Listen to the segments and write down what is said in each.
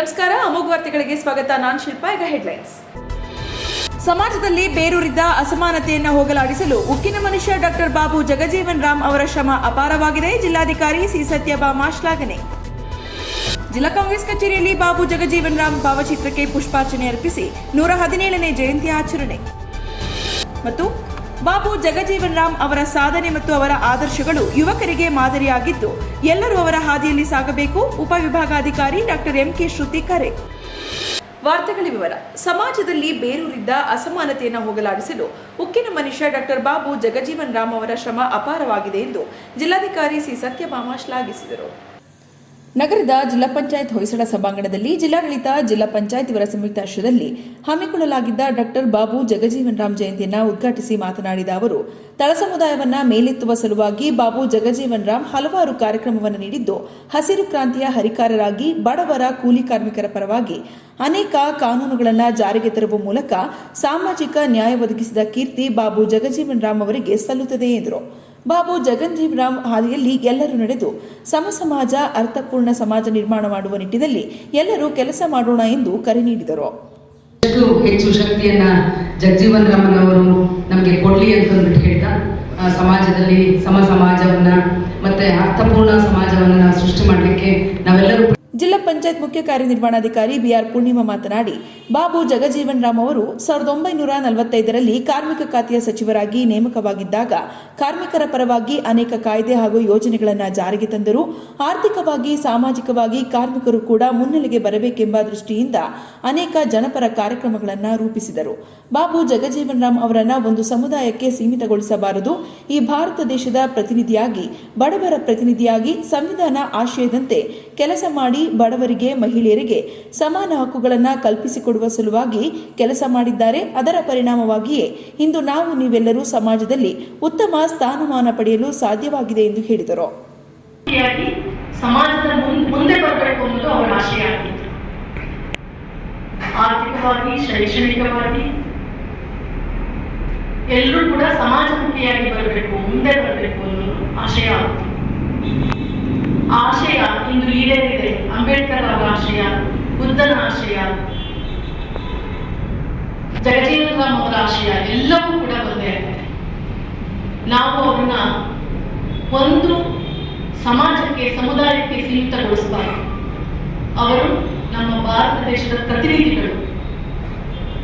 ನಮಸ್ಕಾರ ಅಮೋಘ ವಾರ್ತೆಗಳಿಗೆ ಸ್ವಾಗತ. ನಾನ್ ಶಿಲ್ಪ, ಈಗ ಹೆಡ್ಲೈನ್ಸ್ ಸಮಾಜದಲ್ಲಿ ಬೇರೂರಿದ್ದ ಅಸಮಾನತೆಯನ್ನು ಹೋಗಲಾಡಿಸಲು ಉಕ್ಕಿನ ಮನುಷ್ಯ ಡಾಕ್ಟರ್ ಬಾಬು ಜಗಜೀವನ್ ರಾಮ್ ಅವರ ಶ್ರಮ ಅಪಾರವಾಗಿದೆ. ಜಿಲ್ಲಾಧಿಕಾರಿ ಸಿ. ಸತ್ಯಭಾಮ ಶ್ಲಾಘನೆ ಜಿಲ್ಲಾ ಕಾಂಗ್ರೆಸ್ ಕಚೇರಿಯಲ್ಲಿ ಬಾಬು ಜಗಜೀವನ್ ರಾಮ್ ಭಾವಚಿತ್ರಕ್ಕೆ ಪುಷ್ಪಾರ್ಚನೆ ಅರ್ಪಿಸಿ ನೂರ ಹದಿನೇಳನೇ ಜಯಂತಿ ಆಚರಣೆ. ಮತ್ತು ಬಾಬು ಜಗಜೀವನ್ ರಾಮ್ ಅವರ ಸಾಧನೆ ಮತ್ತು ಅವರ ಆದರ್ಶಗಳು ಯುವಕರಿಗೆ ಮಾದರಿಯಾಗಿದ್ದು, ಎಲ್ಲರೂ ಅವರ ಹಾದಿಯಲ್ಲಿ ಸಾಗಬೇಕು, ಉಪವಿಭಾಗಾಧಿಕಾರಿ ಡಾಕ್ಟರ್ ಎಂ ಕೆ ಶ್ರುತಿ ಕರೆ. ವಾರ್ತೆಗಳ ವಿವರ. ಸಮಾಜದಲ್ಲಿ ಬೇರೂರಿದ್ದ ಅಸಮಾನತೆಯನ್ನು ಹೋಗಲಾಡಿಸಲು ಉಕ್ಕಿನ ಮನುಷ್ಯ ಡಾಕ್ಟರ್ ಬಾಬು ಜಗಜೀವನ್ ರಾಮ್ ಅವರ ಶ್ರಮ ಅಪಾರವಾಗಿದೆ ಎಂದು ಜಿಲ್ಲಾಧಿಕಾರಿ ಸಿ. ಸತ್ಯಭಾಮ ಶ್ಲಾಘಿಸಿದರು. ನಗರದ ಜಿಲ್ಲಾ ಪಂಚಾಯತ್ ಹೊಯ್ಸಳ ಸಭಾಂಗಣದಲ್ಲಿ ಜಿಲ್ಲಾಡಳಿತ ಜಿಲ್ಲಾ ಪಂಚಾಯತ್ ಇವರ ಸಂಯುಕ್ತಾಶ್ರಯದಲ್ಲಿ ಹಮ್ಮಿಕೊಳ್ಳಲಾಗಿದ್ದ ಡಾಕ್ಟರ್ ಬಾಬು ಜಗಜೀವನ್ ರಾಮ್ ಜಯಂತಿಯನ್ನು ಉದ್ಘಾಟಿಸಿ ಮಾತನಾಡಿದ ಅವರು, ತಳ ಸಮುದಾಯವನ್ನ ಮೇಲೆತ್ತುವ ಸಲುವಾಗಿ ಬಾಬು ಜಗಜೀವನ್ ರಾಮ್ ಹಲವಾರು ಕಾರ್ಯಕ್ರಮವನ್ನು ನೀಡಿದ್ದು, ಹಸಿರು ಕ್ರಾಂತಿಯ ಹರಿಕಾರರಾಗಿ, ಬಡವರ ಕೂಲಿ ಕಾರ್ಮಿಕರ ಪರವಾಗಿ ಅನೇಕ ಕಾನೂನುಗಳನ್ನು ಜಾರಿಗೆ ತರುವ ಮೂಲಕ ಸಾಮಾಜಿಕ ನ್ಯಾಯ ಒದಗಿಸಿದ ಕೀರ್ತಿ ಬಾಬು ಜಗಜೀವನ್ ರಾಮ್ ಅವರಿಗೆ ಸಲ್ಲುತ್ತದೆ ಎಂದರು. ಬಾಬು ಜಗನ್ಜೀವ್ ರಾಮ್ ಹಾದಿಯಲ್ಲಿ ಎಲ್ಲರೂ ನಡೆದು ಸಮ ಸಮಾಜ ಅರ್ಥಪೂರ್ಣ ಸಮಾಜ ನಿರ್ಮಾಣ ಮಾಡುವ ನಿಟ್ಟಿನಲ್ಲಿ ಎಲ್ಲರೂ ಕೆಲಸ ಮಾಡೋಣ ಎಂದು ಕರೆ ನೀಡಿದರು. ಹೆಚ್ಚು ಶಕ್ತಿಯನ್ನ ಜಗಜೀವನ್ ರಾಮನವರು ನಮಗೆ ಕೊಡ್ಲಿ ಅಂತ ಹೇಳ್ತಾ ಸಮಾಜದಲ್ಲಿ ಸಮ ಸಮಾಜವನ್ನ ಮತ್ತೆ ಅರ್ಥಪೂರ್ಣ ಸಮಾಜವನ್ನ ಸೃಷ್ಟಿ ಮಾಡಲಿಕ್ಕೆ ನಾವೆಲ್ಲರೂ ಜಿಲ್ಲಾ ಪಂಚಾಯತ್ ಮುಖ್ಯ ಕಾರ್ಯನಿರ್ವಹಣಾಧಿಕಾರಿ ಬಿಆರ್ ಪೂರ್ಣಿಮಾ ಮಾತನಾಡಿ, ಬಾಬು ಜಗಜೀವನ್ ರಾಮ್ ಅವರು ಸಾವಿರದ ಒಂಬೈನೂರ ನಲವತ್ತೈದರಲ್ಲಿ ಕಾರ್ಮಿಕ ಖಾತೆಯ ಸಚಿವರಾಗಿ ನೇಮಕವಾಗಿದ್ದಾಗ ಕಾರ್ಮಿಕರ ಪರವಾಗಿ ಅನೇಕ ಕಾಯ್ದೆ ಹಾಗೂ ಯೋಜನೆಗಳನ್ನು ಜಾರಿಗೆ ತಂದರು. ಆರ್ಥಿಕವಾಗಿ, ಸಾಮಾಜಿಕವಾಗಿ ಕಾರ್ಮಿಕರು ಕೂಡ ಮುನ್ನೆಲೆಗೆ ಬರಬೇಕೆಂಬ ದೃಷ್ಟಿಯಿಂದ ಅನೇಕ ಜನಪರ ಕಾರ್ಯಕ್ರಮಗಳನ್ನು ರೂಪಿಸಿದರು. ಬಾಬು ಜಗಜೀವನ್ ರಾಮ್ ಅವರನ್ನು ಒಂದು ಸಮುದಾಯಕ್ಕೆ ಸೀಮಿತಗೊಳಿಸಬಾರದು. ಈ ಭಾರತ ದೇಶದ ಪ್ರತಿನಿಧಿಯಾಗಿ, ಬಡವರ ಪ್ರತಿನಿಧಿಯಾಗಿ, ಸಂವಿಧಾನ ಆಶಯದಂತೆ ಕೆಲಸ ಮಾಡಿ ಬಡವರಿಗೆ, ಮಹಿಳೆಯರಿಗೆ ಸಮಾನ ಹಕ್ಕುಗಳನ್ನು ಕಲ್ಪಿಸಿಕೊಡುವ ಸಲುವಾಗಿ ಕೆಲಸ ಮಾಡಿದ್ದಾರೆ. ಅದರ ಪರಿಣಾಮವಾಗಿಯೇ ಇಂದು ನಾವು ನೀವೆಲ್ಲರೂ ಸಮಾಜದಲ್ಲಿ ಉತ್ತಮ ಸ್ಥಾನಮಾನ ಪಡೆಯಲು ಸಾಧ್ಯವಾಗಿದೆ ಎಂದು ಹೇಳಿದರು. ಸಮಾಜದ ಮುಂದೆ ಬರಬೇಕು ಅನ್ನೋದು ಅವರ ಆಶಯ ಆಗಿತ್ತು ಆರ್ಥಿಕವಾಗಿ, ಶೈಕ್ಷಣಿಕವಾಗಿ ಎಲ್ಲರೂ ಕೂಡ ಸಮಾಜಮುಖಿಯಾಗಿ ಬರಬೇಕು, ಮುಂದೆ ಬರಬೇಕು ಅನ್ನೋದು ಆಶಯ ಆಗಿತ್ತು. ಆಶಯ ಇಂದು ಈಡೇರಿದೆ. ಅಂಬೇಡ್ಕರ್ ಆಶಯ ಬುದ್ಧನ ಆಶಯ ಜಗಜೀವನ್ ರಾಮ್ ಅವರ ಆಶಯ ಎಲ್ಲವೂ ಕೂಡ ಒಂದೇ ನಾವು ಅವ್ರನ್ನ ಒಂದು ಸಮಾಜಕ್ಕೆ, ಸಮುದಾಯಕ್ಕೆ ಸೀಮಿತಗೊಳಿಸಬಾರದು. ಅವರು ನಮ್ಮ ಭಾರತ ದೇಶದ ಪ್ರತಿನಿಧಿಗಳು,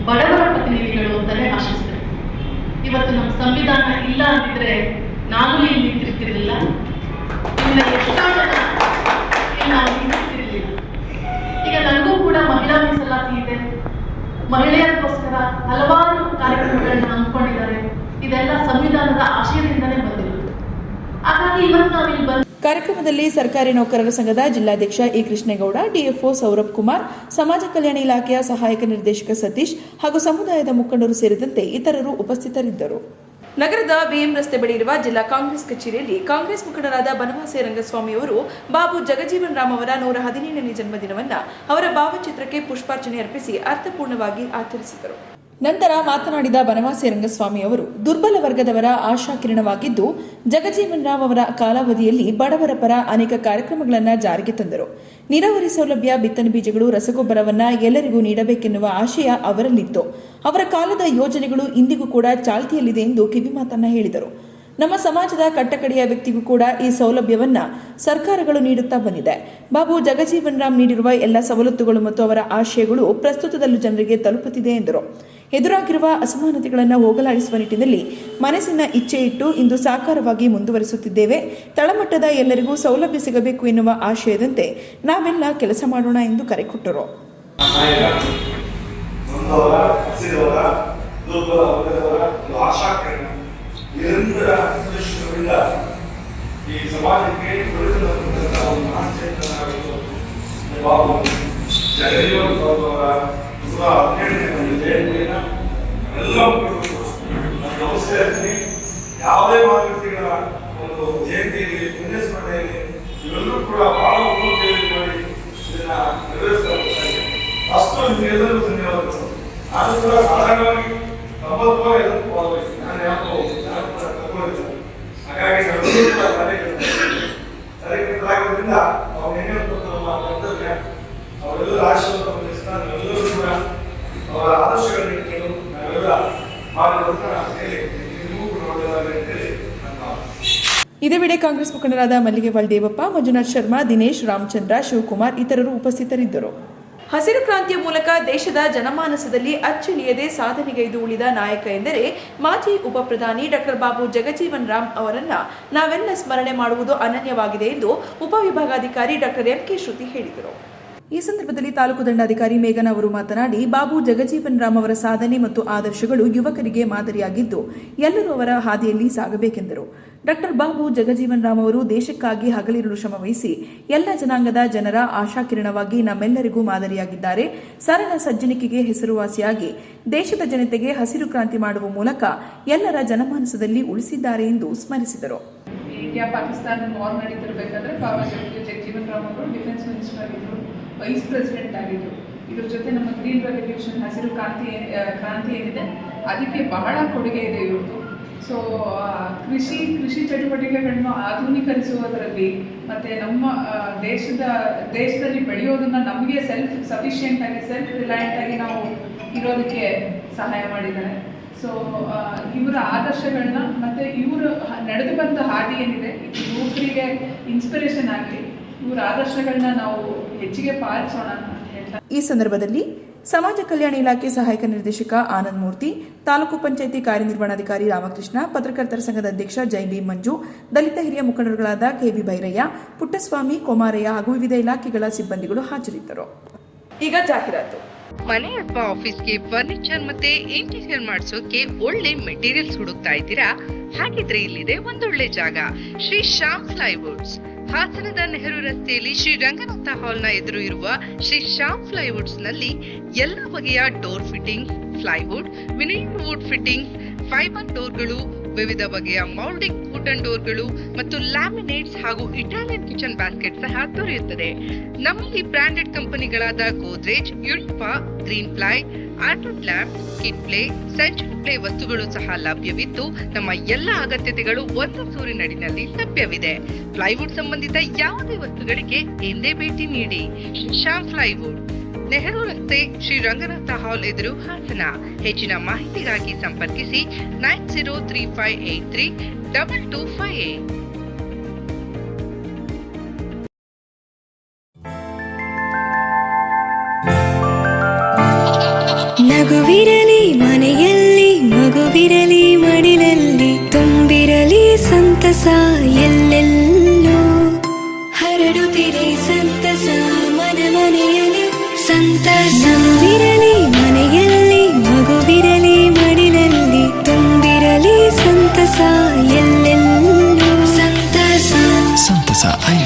ಬಡವರ ಪ್ರತಿನಿಧಿಗಳು ಅಂತಲೇ ಆಶಿಸಿದರು ಇವತ್ತು ನಮ್ಮ ಸಂವಿಧಾನ ಇಲ್ಲ ಅಂದಿದ್ರೆ ನಾನು ಇಲ್ಲಿ ನಿಂತಿರ್ತಿರ್ಲಿಲ್ಲ. ಇನ್ನು ಎಷ್ಟೋ ಜನ ಇಲ್ಲಿ ನಾವು ನಿಂತಿರ್ಲಿಲ್ಲ ಈಗ ನನಗೂ ಮೀಸಲಾತಿ ಕಾರ್ಯಕ್ರಮದಲ್ಲಿ ಸರ್ಕಾರಿ ನೌಕರರ ಸಂಘದ ಜಿಲ್ಲಾಧ್ಯಕ್ಷ ಇ ಕೃಷ್ಣೇಗೌಡ, ಡಿಎಫ್ಒ ಸೌರಭ್ ಕುಮಾರ್, ಸಮಾಜ ಕಲ್ಯಾಣ ಇಲಾಖೆಯ ಸಹಾಯಕ ನಿರ್ದೇಶಕ ಸತೀಶ್ ಹಾಗೂ ಸಮುದಾಯದ ಮುಖಂಡರು ಸೇರಿದಂತೆ ಇತರರು ಉಪಸ್ಥಿತರಿದ್ದರು. ನಗರದ ಬಿಎಂ ರಸ್ತೆ ಬಳಿ ಇರುವ ಜಿಲ್ಲಾ ಕಾಂಗ್ರೆಸ್ ಕಚೇರಿಯಲ್ಲಿ ಕಾಂಗ್ರೆಸ್ ಮುಖಂಡರಾದ ಬನವಾಸಿ ರಂಗಸ್ವಾಮಿ ಅವರು ಬಾಬು ಜಗಜೀವನ್ ರಾಮ್ ಅವರ ನೂರ ಹದಿನೇಳನೇ ಜನ್ಮದಿನವನ್ನ ಅವರ ಭಾವಚಿತ್ರಕ್ಕೆ ಪುಷ್ಪಾರ್ಚನೆ ಅರ್ಪಿಸಿ ಅರ್ಥಪೂರ್ಣವಾಗಿ ಆಚರಿಸಿದರು. ನಂತರ ಮಾತನಾಡಿದ ಬನವಾಸಿ ರಂಗಸ್ವಾಮಿ ಅವರು, ದುರ್ಬಲ ವರ್ಗದವರ ಆಶಾ ಕಿರಣವಾಗಿದ್ದು, ಜಗಜೀವನ್ ರಾವ್ ಅವರ ಕಾಲಾವಧಿಯಲ್ಲಿ ಬಡವರ ಪರ ಅನೇಕ ಕಾರ್ಯಕ್ರಮಗಳನ್ನು ಜಾರಿಗೆ ತಂದರು. ನೀರಾವರಿ ಸೌಲಭ್ಯ, ಬಿತ್ತನೆ ಬೀಜಗಳು, ರಸಗೊಬ್ಬರವನ್ನ ಎಲ್ಲರಿಗೂ ನೀಡಬೇಕೆನ್ನುವ ಆಶಯ ಅವರಲ್ಲಿತ್ತು. ಅವರ ಕಾಲದ ಯೋಜನೆಗಳು ಇಂದಿಗೂ ಕೂಡ ಚಾಲ್ತಿಯಲ್ಲಿದೆ ಎಂದು ಕಿವಿಮಾತನ್ನ ಹೇಳಿದರು. ನಮ್ಮ ಸಮಾಜದ ಕಟ್ಟಕಡೆಯ ವ್ಯಕ್ತಿಗೂ ಕೂಡ ಈ ಸೌಲಭ್ಯವನ್ನ ಸರ್ಕಾರಗಳು ನೀಡುತ್ತಾ ಬಂದಿದೆ. ಬಾಬು ಜಗಜೀವನ್ ರಾಮ್ ನೀಡಿರುವ ಎಲ್ಲ ಸವಲತ್ತುಗಳು ಮತ್ತು ಅವರ ಆಶಯಗಳು ಪ್ರಸ್ತುತದಲ್ಲೂ ಜನರಿಗೆ ತಲುಪುತ್ತಿದೆ ಎಂದರು. ಎದುರಾಗಿರುವ ಅಸಮಾನತೆಗಳನ್ನು ಹೋಗಲಾಡಿಸುವ ನಿಟ್ಟಿನಲ್ಲಿ ಮನಸ್ಸಿನ ಇಚ್ಛೆ ಇಟ್ಟು ಇಂದು ಸಾಕಾರವಾಗಿ ಮುಂದುವರಿಸುತ್ತಿದ್ದೇವೆ. ತಳಮಟ್ಟದ ಎಲ್ಲರಿಗೂ ಸೌಲಭ್ಯ ಸಿಗಬೇಕು ಎನ್ನುವ ಆಶಯದಂತೆ ನಾವೆಲ್ಲ ಕೆಲಸ ಮಾಡೋಣ ಎಂದು ಕರೆ ಕೊಟ್ಟರು. ನಾಯಕ ನಿರಂತರ ಪರಿಶ್ರಮದಿಂದ ಈ ಸಮಾಜಕ್ಕೆ ತೊಡಗಿದಂತಹ ಒಂದು ಮಹಾಚೇತನಾಗಿದ್ದು ಬಾಬು ಜಗಜೀವನ್ ಬಾಬು ಅವರ ನೂರ ಹದಿನೇಳನೇ ಒಂದು ಜಯಂತಿಯನ್ನು ಎಲ್ಲ ನಾನು ನಮಸ್ಕರಿಸ್ತೀನಿ ಯಾವುದೇ ಮಾತೃಗಳ ಒಂದು ಜಯಂತಿಯಲ್ಲಿ ಪುಣ್ಯ ಸ್ಮರಣೆಯಲ್ಲಿ ಇವೆಲ್ಲರೂ ಕೂಡ ಬಹಳ ಉಪಯೋಗ ಮಾಡಿ ಇದನ್ನ ನೆರವೇರಿಸ್ತಾ ಹೋಗ್ತಾರೆ ಅಷ್ಟು ಎಲ್ಲರೂ ಧನ್ಯವಾದಗಳು. ನಾನು ಕೂಡ ಸಾಧಾರಣವಾಗಿ ಸಂಬಂಧ ಎಲ್ಲರೂ ನಾನು ಯಾಕೋ ಹಾಗಾಗಿ ಅವ್ರು ಆದರ್ಶಗಳನ್ನು ಇದೇ ವೇಳೆ ಕಾಂಗ್ರೆಸ್ ಮುಖಂಡರಾದ ಮಲ್ಲಿಗೆವಾಳ್ ದೇವಪ್ಪ, ಮಂಜುನಾಥ್ ಶರ್ಮಾ, ದಿನೇಶ್ ರಾಮಚಂದ್ರ, ಶಿವಕುಮಾರ್ ಇತರರು ಉಪಸ್ಥಿತರಿದ್ದರು. ಹಸಿರು ಕ್ರಾಂತಿಯ ಮೂಲಕ ದೇಶದ ಜನಮಾನಸದಲ್ಲಿ ಅಚ್ಚಳಿಯದೆ ಸಾಧನೆಗೈದು ಉಳಿದ ನಾಯಕ ಎಂದರೆ ಮಾಜಿ ಉಪ ಪ್ರಧಾನಿ ಡಾಕ್ಟರ್ ಬಾಬು ಜಗಜೀವನ್ ರಾಮ್ ಅವರನ್ನ ನಾವೆಲ್ಲ ಸ್ಮರಣೆ ಮಾಡುವುದು ಅನನ್ಯವಾಗಿದೆ ಎಂದು ಉಪವಿಭಾಗಾಧಿಕಾರಿ ಡಾಕ್ಟರ್ ಎಂ ಕೆ ಶ್ರುತಿ ಹೇಳಿದರು. ಈ ಸಂದರ್ಭದಲ್ಲಿ ತಾಲೂಕು ದಂಡಾಧಿಕಾರಿ ಮೇಘನ ಅವರು ಮಾತನಾಡಿ, ಬಾಬು ಜಗಜೀವನ್ ರಾಮ್ ಅವರ ಸಾಧನೆ ಮತ್ತು ಆದರ್ಶಗಳು ಯುವಕರಿಗೆ ಮಾದರಿಯಾಗಿದ್ದು, ಎಲ್ಲರೂ ಅವರ ಹಾದಿಯಲ್ಲಿ ಸಾಗಬೇಕೆಂದರು. ಡಾಕ್ಟರ್ ಬಾಬು ಜಗಜೀವನ್ ರಾಮ್ ಅವರು ದೇಶಕ್ಕಾಗಿ ಹಗಲಿರುಳು ಶ್ರಮವಹಿಸಿ, ಎಲ್ಲ ಜನಾಂಗದ ಜನರ ಆಶಾಕಿರಣವಾಗಿ ನಮ್ಮೆಲ್ಲರಿಗೂ ಮಾದರಿಯಾಗಿದ್ದಾರೆ. ಸರಳ ಸಜ್ಜನಿಕೆಗೆ ಹೆಸರುವಾಸಿಯಾಗಿ, ದೇಶದ ಜನತೆಗೆ ಹಸಿರು ಕ್ರಾಂತಿ ಮಾಡುವ ಮೂಲಕ ಎಲ್ಲರ ಜನಮಾನಸದಲ್ಲಿ ಉಳಿಸಿದ್ದಾರೆ ಎಂದು ಸ್ಮರಿಸಿದರು. ಇಂಡಿಯಾ ಪಾಕಿಸ್ತಾನ ವಾರ್ ನಡೀತಿರ್ಬೇಕಾದ್ರೆ ಬಾಬಾ ಜಗಜೀವ್ ಜಗಜೀವನ್ ರಾಮ್ ಅವರು ಡಿಫೆನ್ಸ್ ಮಿನಿಸ್ಟರ್ ಆಗಿದ್ರು. ವೈಸ್ ಪ್ರೆಸಿಡೆಂಟ್ ಆಗಿದ್ರು. ಇದ್ರ ಜೊತೆ ನಮ್ಮ ಗ್ರೀನ್ ರೆವಲ್ಯೂಷನ್ ಹಸಿರು ಕ್ರಾಂತಿ ಕ್ರಾಂತಿ ಏನಿದೆ, ಅದಕ್ಕೆ ಬಹಳ ಕೊಡುಗೆ ಇದೆ ಇವ್ರದ್ದು ಸೊ ಕೃಷಿ ಕೃಷಿ ಚಟುವಟಿಕೆಗಳನ್ನು ಆಧುನೀಕರಿಸುವುದರಲ್ಲಿ ಮತ್ತು ನಮ್ಮ ದೇಶದ, ದೇಶದಲ್ಲಿ ಬೆಳೆಯೋದನ್ನ ನಮಗೆ ಸೆಲ್ಫ್ ಸಫಿಷಿಯೆಂಟ್ ಆಗಿ ಸೆಲ್ಫ್ ರಿಲಯಂಟ್ ಆಗಿ ನಾವು ಇರೋದಕ್ಕೆ ಸಹಾಯ ಮಾಡಿದ್ದಾರೆ. ಸೊ ಇವರ ಆದರ್ಶಗಳನ್ನ ಮತ್ತು ಇವರು ನಡೆದು ಬಂದ ಹಾದಿ ಏನಿದೆ ಇದು ಯುವಕರಿಗೆ ಇನ್ಸ್ಪಿರೇಷನ್ ಆಗಲಿ ಇವರ ಆದರ್ಶಗಳನ್ನ ನಾವು ಹೆಚ್ಚಿಗೆ ಪಾಲಿಸೋಣ ಅಂತ ಹೇಳ್ತಾ ಈ ಸಂದರ್ಭದಲ್ಲಿ ಸಮಾಜ ಕಲ್ಯಾಣ ಇಲಾಖೆ ಸಹಾಯಕ ನಿರ್ದೇಶಕ ಆನಂದ್ ಮೂರ್ತಿ ತಾಲೂಕು ಪಂಚಾಯಿತಿ ಕಾರ್ಯನಿರ್ವಹಣಾಧಿಕಾರಿ ರಾಮಕೃಷ್ಣ ಪತ್ರಕರ್ತರ ಸಂಘದ ಅಧ್ಯಕ್ಷ ಜೈ ಬಿ ಮಂಜು ದಲಿತ ಹಿರಿಯ ಮುಖಂಡರುಗಳಾದ ಕೆಬಿ ಭೈರಯ್ಯ ಪುಟ್ಟಸ್ವಾಮಿ ಕೋಮಾರಯ್ಯ ಹಾಗೂ ವಿವಿಧ ಇಲಾಖೆಗಳ ಸಿಬ್ಬಂದಿಗಳು ಹಾಜರಿದ್ದರು. ಈಗ ಜಾಹೀರಾತು. ಮನೆ ಅಥವಾ ಆಫೀಸ್ಗೆ ಫರ್ನಿಚರ್ ಮತ್ತೆ ಇಂಟೀರಿಯರ್ ಮಾಡಿಸೋಕೆ ಒಳ್ಳೆ ಮೆಟೀರಿಯಲ್ಸ್ ಹುಡುಕ್ತಾ ಇದ್ದೀರಾ? ಹಾಗಿದ್ರೆ ಇಲ್ಲಿದೆ ಒಂದೊಳ್ಳೆ ಜಾಗ. ಶ್ರೀ ಶ್ಯಾಮ್ ಪ್ಲೈವುಡ್ಸ್. ಹಾಸನದ ನೆಹರು ರಸ್ತೆಯಲ್ಲಿ ಶ್ರೀ ರಂಗನಾಥ ಹಾಲ್ನ ಎದುರು ಇರುವ ಶ್ರೀ ಶ್ಯಾಮ್ ಫ್ಲೈವುಡ್ಸ್ನಲ್ಲಿ ಎಲ್ಲ ಬಗೆಯ door fitting plywood vinyl wood fitting, fibre ಡೋರ್ಗಳು ವಿವಿಧ ಬಗೆಯ ಮೌಲ್ಡಿಂಗ್ ವುಡನ್ ಡೋರ್ಗಳು ಮತ್ತು ಲ್ಯಾಮಿನೇಟ್ಸ್ ಹಾಗೂ ಇಟಾಲಿಯನ್ ಕಿಚನ್ ಬ್ಯಾಸ್ಕೆಟ್ ಸಹ ದೊರೆಯುತ್ತದೆ. ನಮ್ಮಲ್ಲಿ ಬ್ರಾಂಡೆಡ್ ಕಂಪನಿಗಳಾದ ಗೋದ್ರೇಜ್ ಯುಲ್ಪಾ ಗ್ರೀನ್ ಪ್ಲೈ ಆರ್ಟನ್ ಲ್ಯಾಬ್ ಕಿಟ್ ಪ್ಲೇ ಸೆಂಚುರಿ ಪ್ಲೇ ವಸ್ತುಗಳು ಸಹ ಲಭ್ಯವಿದ್ದು ನಮ್ಮ ಎಲ್ಲ ಅಗತ್ಯತೆಗಳು ಒಂದು ಸೂರಿನಡಿನಲ್ಲಿ ಲಭ್ಯವಿದೆ. ಪ್ಲೈವುಡ್ ಸಂಬಂಧಿತ ಯಾವುದೇ ವಸ್ತುಗಳಿಗೆ ಎಂದೇ ಭೇಟಿ ನೀಡಿ. ಶ್ಯಾಮ್ ಪ್ಲೈವುಡ್ ನೆಹರು ರಸ್ತೆ ಶ್ರೀ ರಂಗನಾಥ ಹಾಲ್ ಎದುರು ಹಾಸನ. ಹೆಚ್ಚಿನ ಮಾಹಿತಿಗಾಗಿ ಸಂಪರ್ಕಿಸಿ nine zero three five eight three double two five eight.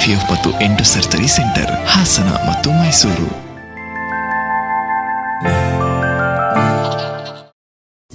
IVF ಮತ್ತು ಎಂಟು ಸರ್ಜರಿ ಸೆಂಟರ್ ಹಾಸನ ಮತ್ತು Mysuru.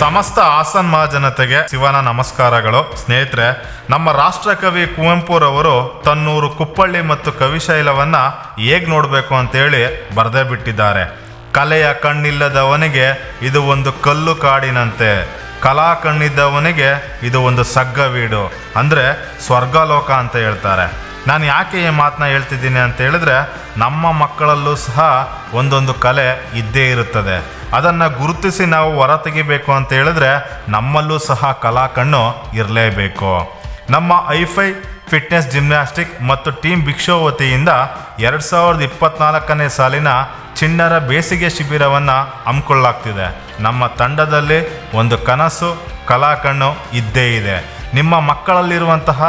ಸಮಸ್ತ ಹಾಸನ್ ಮಹಾಜನತೆಗೆ ಶಿವನ ನಮಸ್ಕಾರಗಳು. ಸ್ನೇಹಿತರೆ, ನಮ್ಮ ರಾಷ್ಟ್ರಕವಿ ಕುವೆಂಪುರವರು ತನ್ನೂರು ಕುಪ್ಪಳ್ಳಿ ಮತ್ತು ಕವಿಶೈಲವನ್ನ ಹೇಗೆ ನೋಡಬೇಕು ಅಂತೇಳಿ ಬರೆದೇ ಬಿಟ್ಟಿದ್ದಾರೆ. ಕಲೆಯ ಕಣ್ಣಿಲ್ಲದವನಿಗೆ ಇದು ಒಂದು ಕಲ್ಲು ಕಾಡಿನಂತೆ. ಕಲಾ ಕಣ್ಣಿದ್ದವನಿಗೆ ಇದು ಒಂದು ಸಗ್ಗ ವೀಡು. ಅಂದರೆ ಸ್ವರ್ಗಲೋಕ ಅಂತ ಹೇಳ್ತಾರೆ. ನಾನು ಯಾಕೆ ಈ ಮಾತನ್ನ ಹೇಳ್ತಿದ್ದೀನಿ ಅಂತ ಹೇಳಿದ್ರೆ, ನಮ್ಮ ಮಕ್ಕಳಲ್ಲೂ ಸಹ ಒಂದೊಂದು ಕಲೆ ಇದ್ದೇ ಇರುತ್ತದೆ. ಅದನ್ನು ಗುರುತಿಸಿ ನಾವು ಹೊರ ತೆಗಿಬೇಕು ಅಂತ ಹೇಳಿದ್ರೆ ನಮ್ಮಲ್ಲೂ ಸಹ ಕಲಾ ಕಣ್ಣು ಇರಲೇಬೇಕು. ನಮ್ಮ ಐಫೈ ಫಿಟ್ನೆಸ್ ಜಿಮ್ನಾಸ್ಟಿಕ್ ಮತ್ತು ಟೀಮ್ ಭಿಕ್ಷೋ ವತಿಯಿಂದ ಎರಡು ಸಾವಿರದ ಇಪ್ಪತ್ನಾಲ್ಕನೇ ಸಾಲಿನ ಚಿಣ್ಣರ ಬೇಸಿಗೆ ಶಿಬಿರವನ್ನು ಹಮ್ಮಿಕೊಳ್ಳಾಗ್ತಿದೆ ನಮ್ಮ ತಂಡದಲ್ಲಿ ಒಂದು ಕನಸು, ಕಲಾ ಕಣ್ಣು ಇದ್ದೇ ಇದೆ. ನಿಮ್ಮ ಮಕ್ಕಳಲ್ಲಿರುವಂತಹ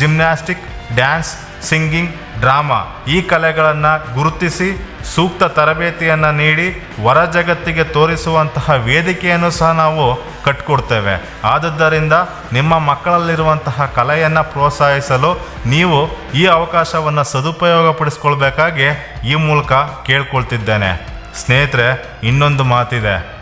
ಜಿಮ್ನಾಸ್ಟಿಕ್, ಡ್ಯಾನ್ಸ್ ಸಿಂಗಿಂಗ್, ಡ್ರಾಮಾ ಈ ಕಲೆಗಳನ್ನು ಗುರುತಿಸಿ ಸೂಕ್ತ ತರಬೇತಿಯನ್ನು ನೀಡಿ ಹೊರ ಜಗತ್ತಿಗೆ ತೋರಿಸುವಂತಹ ವೇದಿಕೆಯನ್ನು ಸಹ ನಾವು ಕಟ್ಕೊಡ್ತೇವೆ. ಆದುದರಿಂದ ನಿಮ್ಮ ಮಕ್ಕಳಲ್ಲಿರುವಂತಹ ಕಲೆಯನ್ನು ಪ್ರೋತ್ಸಾಹಿಸಲು ನೀವು ಈ ಅವಕಾಶವನ್ನು ಸದುಪಯೋಗಪಡಿಸ್ಕೊಳ್ಬೇಕಾಗಿ ಈ ಮೂಲಕ ಕೇಳ್ಕೊಳ್ತಿದ್ದೇನೆ. ಸ್ನೇಹಿತರೆ, ಇನ್ನೊಂದು ಮಾತಿದೆ.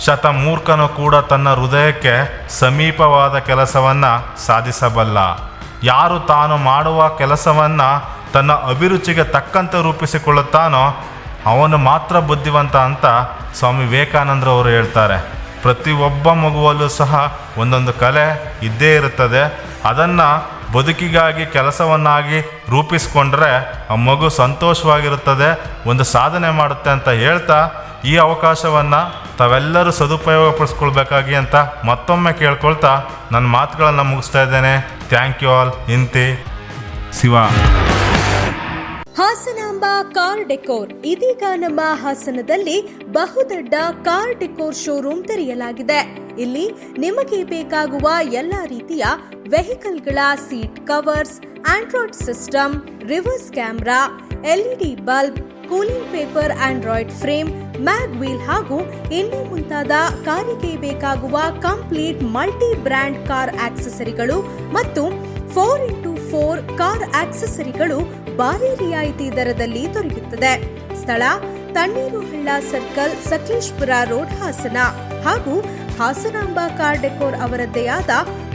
ಶತಮೂರ್ಖನು ಕೂಡ ತನ್ನ ಹೃದಯಕ್ಕೆ ಸಮೀಪವಾದ ಕೆಲಸವನ್ನು ಸಾಧಿಸಬಲ್ಲ. ಯಾರು ತಾನು ಮಾಡುವ ಕೆಲಸವನ್ನು ತನ್ನ ಅಭಿರುಚಿಗೆ ತಕ್ಕಂತೆ ರೂಪಿಸಿಕೊಳ್ಳುತ್ತಾನೋ ಅವನು ಮಾತ್ರ ಬುದ್ಧಿವಂತ ಅಂತ ಸ್ವಾಮಿ ವಿವೇಕಾನಂದರವರು ಹೇಳ್ತಾರೆ. ಪ್ರತಿಯೊಬ್ಬ ಮಗುವಲ್ಲೂ ಸಹ ಒಂದೊಂದು ಕಲೆ ಇದ್ದೇ ಇರುತ್ತದೆ. ಅದನ್ನು ಬದುಕಿಗಾಗಿ ಕೆಲಸವನ್ನಾಗಿ ರೂಪಿಸಿಕೊಂಡ್ರೆ ಆ ಮಗು ಸಂತೋಷವಾಗಿರುತ್ತದೆ, ಒಂದು ಸಾಧನೆ ಮಾಡುತ್ತೆ ಅಂತ ಹೇಳ್ತಾ ಈ ಅವಕಾಶವನ್ನು ತಾವೆಲ್ಲರೂ ಸದುಪಯೋಗಪಡಿಸ್ಕೊಳ್ಬೇಕಾಗಿ ಅಂತ ಮತ್ತೊಮ್ಮೆ ಕೇಳ್ಕೊಳ್ತಾ ನನ್ನ ಮಾತುಗಳನ್ನು ಮುಗಿಸ್ತಾ ಇದ್ದೇನೆ. ಥ್ಯಾಂಕ್ ಯು ಆಲ್ ಇಂತೆ ಶಿವ ಹಾಸನಾಂಬ ಕಾರ್ ಡೆಕೋರ್. ಇದೀಗ ನಮ್ಮ ಹಾಸನದಲ್ಲಿ ಬಹುದೊಡ್ಡ ಕಾರ್ ಡೆಕೋರ್ ಶೋರೂಮ್ ತೆರೆಯಲಾಗಿದೆ. ಇಲ್ಲಿ ನಿಮಗೆ ಬೇಕಾಗುವ ಎಲ್ಲ ರೀತಿಯ ವೆಹಿಕಲ್ಗಳ seat covers, android system, reverse camera, LED bulb, cooling paper, android frame mag wheel ಹಾಗೂ ಇನ್ನೂ ಮುಂತಾದ ಕಾರಿಗೆ ಬೇಕಾಗುವ ಕಂಪ್ಲೀಟ್ ಮಲ್ಟಿ ಬ್ರ್ಯಾಂಡ್ ಕಾರ್ ಆಕ್ಸೆಸರಿಗಳು ಮತ್ತು ಫೋರ್ ಇಂಟು ಫೋರ್ ಕಾರ್ ಆಕ್ಸೆಸರಿಗಳು ಭಾರಿ ರಿಯಾಯಿತಿ ದರದಲ್ಲಿ ದೊರೆಯುತ್ತದೆ. ಸ್ಥಳ ತಣ್ಣೀರು ಹಳ್ಳ ಸರ್ಕಲ್ ಸಕಲೇಶ್ಪುರ ರೋಡ್ ಹಾಸನ ಹಾಗೂ ಹಾಸನಾಂಬ ಕಾರ್ ಡೆಕೋರ್ ಅವರದ್ದೇ ಆದ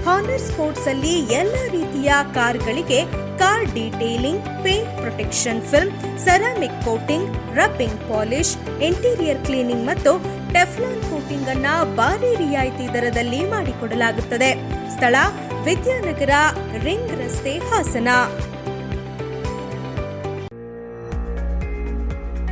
ಹಾನರ್ ಸ್ಪೋರ್ಟ್ಸ್ ಅಲ್ಲಿ ಎಲ್ಲ ರೀತಿಯ ಕಾರ್ಗಳಿಗೆ car detailing paint protection film ceramic coating rubbing polish interior cleaning ಮತ್ತು ಟೆಫ್ಲಾನ್ ಕೋಟಿಂಗ್ ಅನ್ನ ಭಾರಿ ರಿಯಾಯಿತಿ ದರದಲ್ಲಿ ಮಾಡಿಕೊಡಲಾಗುತ್ತದೆ. ಸ್ಥಳ ವಿದ್ಯಾನಗರ, ರಿಂಗ್ ರಸ್ತೆ, ಹಾಸನ.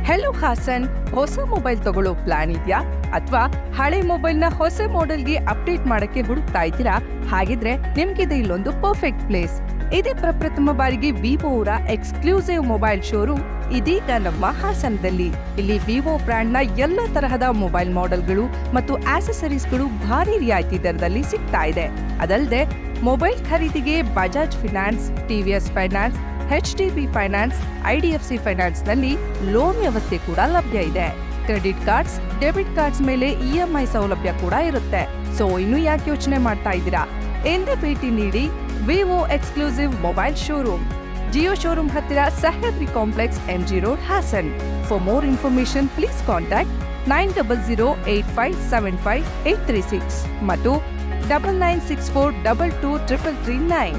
ಹೆಲೋ ಹಾಸನ್, ಹೊಸ ಮೊಬೈಲ್ ತಗೊಳ್ಳೋ ಪ್ಲಾನ್ ಇದೆಯಾ? ಅಥವಾ ಹಳೆ ಮೊಬೈಲ್ನ ಹೊಸ ಮಾಡೆಲ್ಗೆ ಅಪ್ಡೇಟ್ ಮಾಡಕ್ಕೆ ಹುಡುಕ್ತಾ ಇದ್ದೀರಾ? ಹಾಗಿದ್ರೆ ನಿಮ್ಗಿದೆ ಇಲ್ಲೊಂದು ಪರ್ಫೆಕ್ಟ್ ಪ್ಲೇಸ್ ಇದೇ ಪ್ರಪ್ರಥಮ ಬಾರಿಗೆ ವಿವೋ ಅವರ ಎಕ್ಸ್ಕ್ಲೂಸಿವ್ ಮೊಬೈಲ್ ಶೋರೂಮ್ ಇದೀಗ ನಮ್ಮ ಹಾಸನದಲ್ಲಿ. ಇಲ್ಲಿ ವಿವೋ ಬ್ರ್ಯಾಂಡ್ನ ಎಲ್ಲ ತರಹದ ಮೊಬೈಲ್ ಮಾಡೆಲ್ಗಳು ಮತ್ತು ಆಸೆಸರೀಸ್ಗಳು ಭಾರಿ ರಿಯಾಯಿತಿ ದರದಲ್ಲಿ ಸಿಗ್ತಾ ಇದೆ. ಅದಲ್ಲದೆ ಮೊಬೈಲ್ ಖರೀದಿಗೆ Bajaj finance TVS finance H D B finance IDFC ಫೈನಾನ್ಸ್ನಲ್ಲಿ loan ವ್ಯವಸ್ಥೆ ಕೂಡ ಲಭ್ಯ ಇದೆ. ಕ್ರೆಡಿಟ್ ಕಾರ್ಡ್ಸ್, ಡೆಬಿಟ್ ಕಾರ್ಡ್ಸ್ ಮೇಲೆ ಇಎಂಐ ಸೌಲಭ್ಯ ಕೂಡ ಇರುತ್ತೆ. ಸೊ, ಇನ್ನು ಯಾಕೆ ಯೋಚನೆ ಮಾಡ್ತಾ ಇದ್ದೀರಾ? ಎಂದೇ ಭೇಟಿ ನೀಡಿ Vivo exclusive mobile showroom. Jio showroom ಹತ್ತಿರ Sahyadri complex MG road Hassan. For more information please contact nine double zero eight five seven five eight three six ಮತ್ತು double nine six four double two triple three nine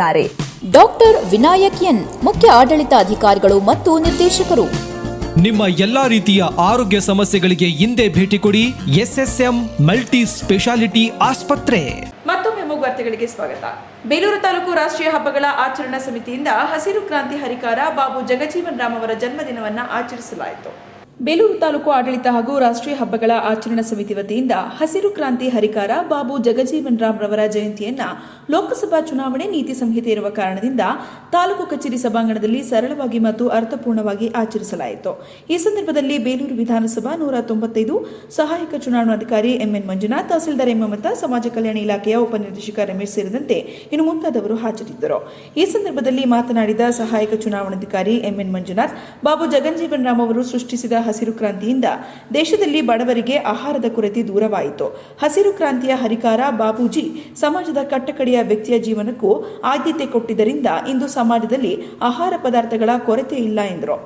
doctor Vinayak N ಮುಖ್ಯ ಆಡಳಿತ ಅಧಿಕಾರಿಗಳು ಮತ್ತು ನಿರ್ದೇಶಕರು. ನಿಮ್ಮ ಎಲ್ಲಾ ರೀತಿಯ ಆರೋಗ್ಯ ಸಮಸ್ಯೆಗಳಿಗೆ ಹಿಂದೆ ಭೇಟಿ ಕೊಡಿ ಎಸ್ಎಸ್ಎಂ ಮಲ್ಟಿ ಸ್ಪೆಷಾಲಿಟಿ ಆಸ್ಪತ್ರೆ. ಮತ್ತೊಮ್ಮೆ ಮೂಗುವಾರ್ತೆಗಳಿಗೆ ಸ್ವಾಗತ. ಬೇಲೂರು ತಾಲೂಕು ರಾಷ್ಟ್ರೀಯ ಹಬ್ಬಗಳ ಆಚರಣಾ ಸಮಿತಿಯಿಂದ ಹಸಿರು ಕ್ರಾಂತಿ ಹರಿಕಾರ ಬಾಬು ಜಗಜೀವನ್ ರಾಮ್ ಅವರ ಜನ್ಮದಿನವನ್ನ ಆಚರಿಸಲಾಯಿತು. ಬೇಲೂರು ತಾಲೂಕು ಆಡಳಿತ ಹಾಗೂ ರಾಷ್ಟ್ರೀಯ ಹಬ್ಬಗಳ ಆಚರಣಾ ಸಮಿತಿ ವತಿಯಿಂದ ಹಸಿರು ಕ್ರಾಂತಿ ಹರಿಕಾರ ಬಾಬು ಜಗಜೀವನ್ ರಾಮ್ ರವರ ಜಯಂತಿಯನ್ನ ಲೋಕಸಭಾ ಚುನಾವಣೆ ನೀತಿ ಸಂಹಿತೆ ಇರುವ ಕಾರಣದಿಂದ ತಾಲೂಕು ಕಚೇರಿ ಸಭಾಂಗಣದಲ್ಲಿ ಸರಳವಾಗಿ ಮತ್ತು ಅರ್ಥಪೂರ್ಣವಾಗಿ ಆಚರಿಸಲಾಯಿತು. ಈ ಸಂದರ್ಭದಲ್ಲಿ ಬೇಲೂರು ವಿಧಾನಸಭಾ ನೂರ ತೊಂಬತ್ತೈದು, ಸಹಾಯಕ ಚುನಾವಣಾಧಿಕಾರಿ ಎಂಎನ್ ಮಂಜುನಾಥ್, ತಹಸೀಲ್ದಾರ್ ಎಂ ಮಮತಾ, ಸಮಾಜ ಕಲ್ಯಾಣ ಇಲಾಖೆಯ ಉಪನಿರ್ದೇಶಕ ರಮೇಶ್ ಸೇರಿದಂತೆ ಇನ್ನು ಮುಂತಾದವರು ಹಾಜರಿದ್ದರು. ಈ ಸಂದರ್ಭದಲ್ಲಿ ಮಾತನಾಡಿದ ಸಹಾಯಕ ಚುನಾವಣಾಧಿಕಾರಿ ಎಂಎನ್ ಮಂಜುನಾಥ್, ಬಾಬು ಜಗಜೀವನ್ ರಾಮ್ ಅವರು ಸೃಷ್ಟಿಸಿದ ಹಸಿರು ಕ್ರಾಂತಿಯಿಂದ ದೇಶದಲ್ಲಿ ಬಡವರಿಗೆ ಆಹಾರದ ಕೊರತೆ ದೂರವಾಯಿತು. ಹಸಿರು ಕ್ರಾಂತಿಯ ಹರಿಕಾರ ಬಾಬೂಜಿ ಸಮಾಜದ ಕಟ್ಟಕಡೆಯ ವ್ಯಕ್ತಿಯ ಜೀವನಕ್ಕೂ ಆದ್ಯತೆ ಕೊಟ್ಟಿದ್ದರಿಂದ ಇಂದು ಸಮಾಜದಲ್ಲಿ ಆಹಾರ ಪದಾರ್ಥಗಳ ಕೊರತೆ ಇಲ್ಲ ಎಂದರು.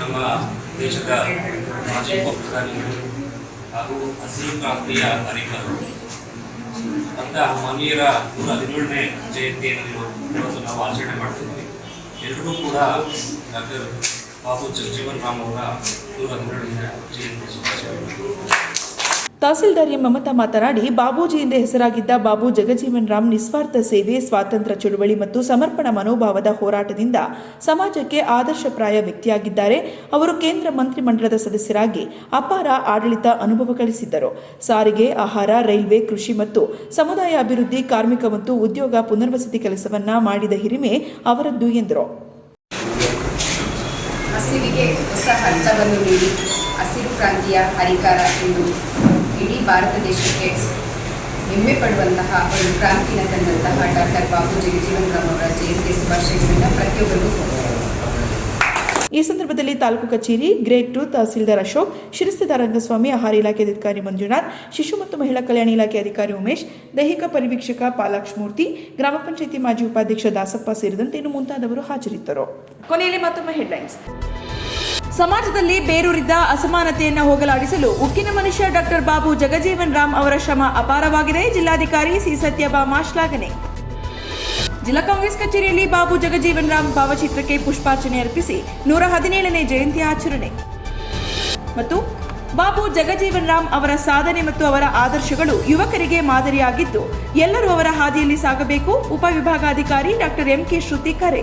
ನಮ್ಮ ದೇಶದ ಹಾಗೂ ಹಸಿರು ಕ್ರಾಂತಿಯ ಹರಿಕರು. ಅಂತಹ ಮಹನೀಯರ ನೂರ ಹದಿನೇಳನೇ ಜಯಂತಿಯನ್ನು ಇವತ್ತು ನಾವು ಆಚರಣೆ ಮಾಡ್ತಿದ್ವಿ ಎಲ್ರಿಗೂ ಕೂಡ ಡಾಕ್ಟರ್ ತಹಸೀಲ್ದಾರ್ ಮಮತಾ ಮಾತನಾಡಿ ಬಾಬೂಜಿ ಎಂದೇ ಹೆಸರಾಗಿದ್ದ ಬಾಬು ಜಗಜೀವನ್ ರಾಮ್ ನಿಸ್ವಾರ್ಥ ಸೇವೆ, ಸ್ವಾತಂತ್ರ್ಯ ಚಳುವಳಿ ಮತ್ತು ಸಮರ್ಪಣ ಮನೋಭಾವದ ಹೋರಾಟದಿಂದ ಸಮಾಜಕ್ಕೆ ಆದರ್ಶಪ್ರಾಯ ವ್ಯಕ್ತಿಯಾಗಿದ್ದಾರೆ. ಅವರು ಕೇಂದ್ರ ಮಂತ್ರಿಮಂಡಲದ ಸದಸ್ಯರಾಗಿ ಅಪಾರ ಆಡಳಿತ ಅನುಭವ ಗಳಿಸಿದ್ದರು. ಸಾರಿಗೆ, ಆಹಾರ, ರೈಲ್ವೆ, ಕೃಷಿ ಮತ್ತು ಸಮುದಾಯ ಅಭಿವೃದ್ಧಿ, ಕಾರ್ಮಿಕ ಮತ್ತು ಉದ್ಯೋಗ ಪುನರ್ವಸತಿ ಕೆಲಸವನ್ನ ಮಾಡಿದ ಹಿರಿಮೆ ಅವರದ್ದು ಎಂದರು. ಹಸಿರಿಗೆ ಹೊಸ ಅರ್ಥವನ್ನು ನೀಡಿ ಹಸಿರು ಕ್ರಾಂತಿಯ ಹರಿಕಾರ ಎಂದು ಇಡೀ ಭಾರತ ದೇಶಕ್ಕೆ ಹೆಮ್ಮೆ ಪಡುವಂತಹ ಒಂದು ಕ್ರಾಂತಿನ ತಂದಂತಹ ಡಾಕ್ಟರ್ ಬಾಬು ಜಗಜೀವನ್ ರಾಮ್ ಅವರ ಜಯಂತಿ ಶುಭಾಶಯಗಳನ್ನು ಪ್ರತಿಯೊಬ್ಬರಿಗೂ ಕೋರುತ್ತೇನೆ. ಈ ಸಂದರ್ಭದಲ್ಲಿ ತಾಲೂಕು ಕಚೇರಿ ಗ್ರೇಡ್ ಟು ತಹಸೀಲ್ದಾರ್ ಅಶೋಕ್ ಶಿರಸ್ತೇದಾರ್ ರಂಗಸ್ವಾಮಿ, ಆಹಾರ ಇಲಾಖೆ ಅಧಿಕಾರಿ ಮಂಜುನಾಥ್, ಶಿಶು ಮತ್ತು ಮಹಿಳಾ ಕಲ್ಯಾಣ ಇಲಾಖೆ ಅಧಿಕಾರಿ ಉಮೇಶ್, ದೈಹಿಕ ಪರಿವೀಕ್ಷಕ ಪಾಲಾಕ್ಷಮೂರ್ತಿ, ಗ್ರಾಮ ಪಂಚಾಯಿತಿ ಮಾಜಿ ಉಪಾಧ್ಯಕ್ಷ ದಾಸಪ್ಪ ಸೇರಿದಂತೆ ಇನ್ನು ಮುಂತಾದವರು ಹಾಜರಿದ್ದರು ಕೊನೆಯಲ್ಲಿ ಮತ್ತೊಮ್ಮೆ ಹೆಡ್ಲೈನ್ಸ್ ಸಮಾಜದಲ್ಲಿ ಬೇರೂರಿದ್ದ ಅಸಮಾನತೆಯನ್ನು ಹೋಗಲಾಡಿಸಲು ಉಕ್ಕಿನ ಮನುಷ್ಯ ಡಾಕ್ಟರ್ ಬಾಬು ಜಗಜೀವನ್ ರಾಮ್ ಅವರ ಶ್ರಮ ಅಪಾರವಾಗಿದೆ. ಜಿಲ್ಲಾಧಿಕಾರಿ ಸಿ ಸತ್ಯಭಾಮ ಶ್ಲಾಘನೆ ಜಿಲ್ಲಾ ಕಾಂಗ್ರೆಸ್ ಕಚೇರಿಯಲ್ಲಿ ಬಾಬು ಜಗಜೀವನ್ ರಾಮ್ ಭಾವಚಿತ್ರಕ್ಕೆ ಪುಷ್ಪಾರ್ಚನೆ ಅರ್ಪಿಸಿ ನೂರ ಹದಿನೇಳನೇ ಜಯಂತಿ ಆಚರಣೆ. ಮತ್ತು ಬಾಬು ಜಗಜೀವನ್ ರಾಮ್ ಅವರ ಸಾಧನೆ ಮತ್ತು ಅವರ ಆದರ್ಶಗಳು ಯುವಕರಿಗೆ ಮಾದರಿಯಾಗಿದ್ದು, ಎಲ್ಲರೂ ಅವರ ಹಾದಿಯಲ್ಲಿ ಸಾಗಬೇಕು, ಉಪವಿಭಾಗಾಧಿಕಾರಿ ಡಾಕ್ಟರ್ ಎಂಕೆ ಶ್ರುತಿ ಕರೆ